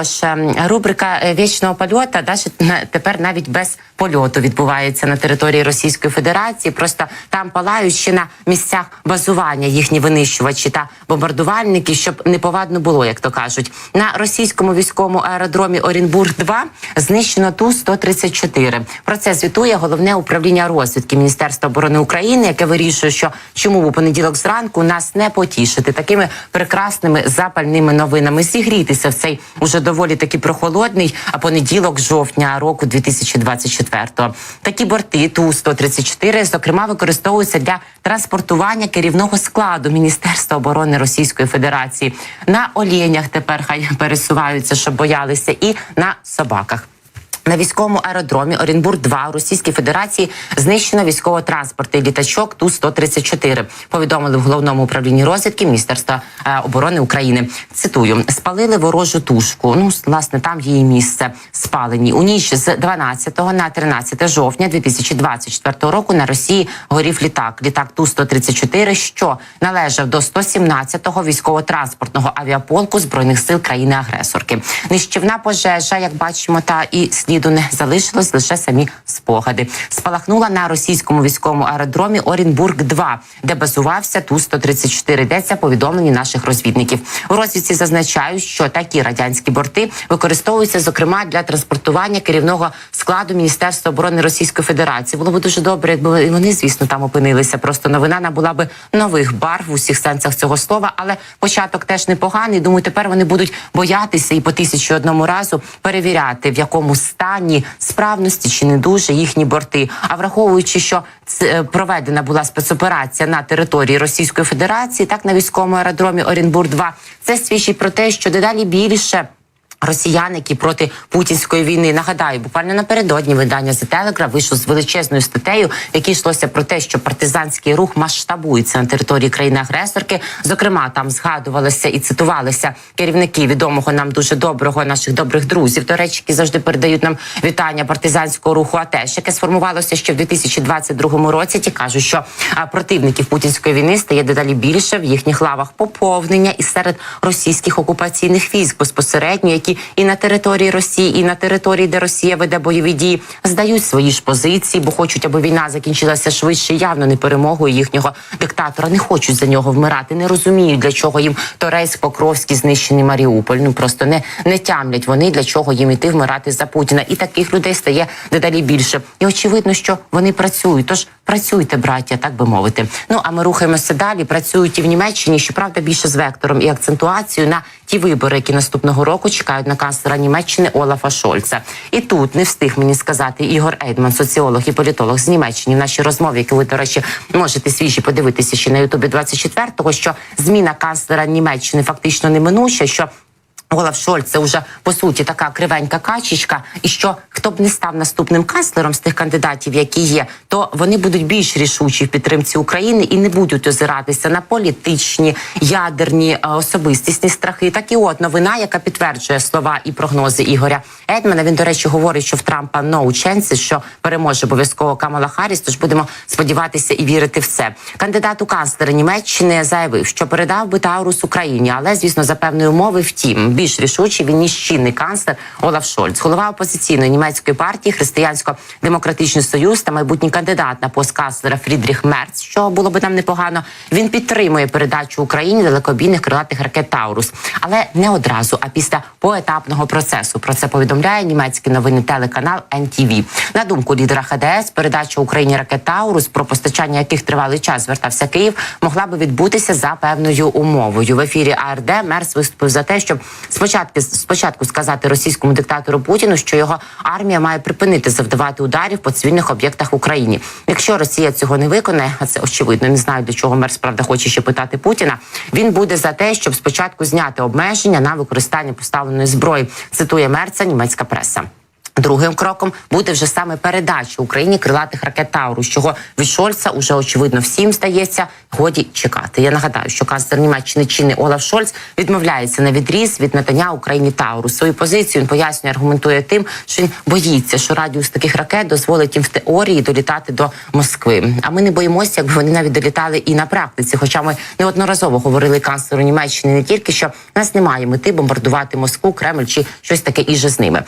Тож ем, рубрика е, вічного польота на- тепер навіть без польоту відбувається на території Російської Федерації. Просто там палають ще на місцях базування їхні винищувачі та бомбардувальники, щоб неповадно було, як то кажуть. На російському військовому аеродромі Орінбург 2 знищено ту 134 Про це звітує головне управління розвідки Міністерства оборони України, яке вирішує, що чому у понеділок зранку нас не потішити такими прекрасними запальними новинами. Зігрітися в цей уже доволі таки прохолодний а понеділок жовтня року 2024-го. Такі борти ту 134 зокрема використовуються для транспортування керівного складу Міністерства оборони Російської Федерації. На оленях тепер хай пересуваються, щоб боялися, і на собаках. На військовому аеродромі Оренбург 2 у Російській Федерації знищено військово-транспортний літачок ту 134 Повідомили в головному управлінні розвідки Міністерства е, оборони України. Цитую: спалили ворожу тушку. Ну власне там її місце спалені у ніч з 12 на 13 жовтня 2024 року. На Росії горів літак. Літак ту 134 що належав до 117-го військово-транспортного авіаполку збройних сил країни-агресорки. Нищівна пожежа, як бачимо, та і сліду не залишилось лише самі спогади. Спалахнула на російському військовому аеродромі Орінбург 2 де базувався ту 134 Йдеться повідомлені наших розвідників. У розвідці зазначають, що такі радянські борти використовуються зокрема для транспортування керівного складу Міністерства оборони Російської Федерації. Було б дуже добре, якби вони, звісно, там опинилися. Просто новина набула би нових барв в усіх сенсах цього слова. Але початок теж непоганий. Думаю, тепер вони будуть боятися і по тисячі одному разу перевіряти, в якому стані справності чи не дуже їхні борти. А враховуючи, що е, проведена була спецоперація на території Російської Федерації, так на військовому аеродромі Орінбур 2 це свідчить про те, що дедалі більше. Росіян, які проти путінської війни нагадаю, буквально напередодні видання The Telegraph вийшло з величезною статтею, в якій йшлося про те, що партизанський рух масштабується на території країни-агресорки. Зокрема, там згадувалися і цитувалися керівники відомого нам дуже доброго наших добрих друзів. До речі, які завжди передають нам вітання партизанського руху. АТЕШ, яке сформувалося ще в 2022 році. Ті кажуть, що противників путінської війни стає дедалі більше в їхніх лавах поповнення і серед російських окупаційних військ безпосередньо, які і на території Росії, і на території, де Росія веде бойові дії, здають свої ж позиції, бо хочуть, аби війна закінчилася швидше, явно не перемогою їхнього диктатора. Не хочуть за нього вмирати, не розуміють для чого їм Торейськ, Покровський, знищений Маріуполь. Ну просто не, не тямлять вони для чого їм іти вмирати за Путіна. І таких людей стає дедалі більше. І очевидно, що вони працюють. Тож працюйте, браття, так би мовити. Ну а ми рухаємося далі. Працюють і в Німеччині, щоправда, більше з вектором і акцентуацією на ті вибори, які наступного року чекають на канцлера Німеччини Олафа Шольца. І тут не встиг мені сказати Ігор Ейдман, соціолог і політолог з Німеччини, в нашій розмові, яку ви, до речі, можете свіжі подивитися ще на Ютубі 24-го, що зміна канцлера Німеччини фактично неминуча, що Олаф Шольц це вже по суті така кривенька качечка, і що хто б не став наступним канцлером з тих кандидатів, які є, то вони будуть більш рішучі в підтримці України і не будуть озиратися на політичні, ядерні е, особистісні страхи. Так і от новина, яка підтверджує слова і прогнози Ігоря Едмана. Він до речі говорить, що в Трампа no chances, що переможе обов'язково Камала Харріс, Тож будемо сподіватися і вірити в це. Кандидат у канцлери Німеччини заявив, що передав би Таурус Україні, але звісно за певної умови. Втім, більш рішучий він ніж чинний канцлер Олаф Шольц, голова опозиційної німецької партії Християнсько-демократичний союз та майбутній кандидат на пост канцлера Фрідріх Мерц, що було би нам непогано. Він підтримує передачу Україні далекобійних крилатих ракет Таурус, але не одразу, а після поетапного процесу. Про це повідомляє німецький новинний телеканал NTV. На думку лідера ХДС, передача Україні ракет Таурус, про постачання яких тривалий час звертався Київ, могла би відбутися за певною умовою. В ефірі АРД Мерц виступив за те, щоб спочатку спочатку сказати російському диктатору Путіну, що його армія має припинити завдавати ударів по цивільних об'єктах в Україні. Якщо Росія цього не виконає, а це очевидно, не знаю до чого мер справда хоче ще питати Путіна. Він буде за те, щоб спочатку зняти обмеження на використання поставленої зброї. Цитує Мерца німецька преса. Другим кроком буде вже саме передача Україні крилатих ракет Таурус, чого від Шольца уже очевидно всім стається. Годі чекати. Я нагадаю, що канцлер Німеччини чинний Олаф Шольц відмовляється на відріз від надання Україні Таурус. Свою позицію він пояснює, аргументує тим, що він боїться, що радіус таких ракет дозволить їм в теорії долітати до Москви. А ми не боїмося, якби вони навіть долітали і на практиці. Хоча ми неодноразово говорили канцлеру Німеччини не тільки що в нас немає мети бомбардувати Москву, Кремль чи щось таке іже з ними.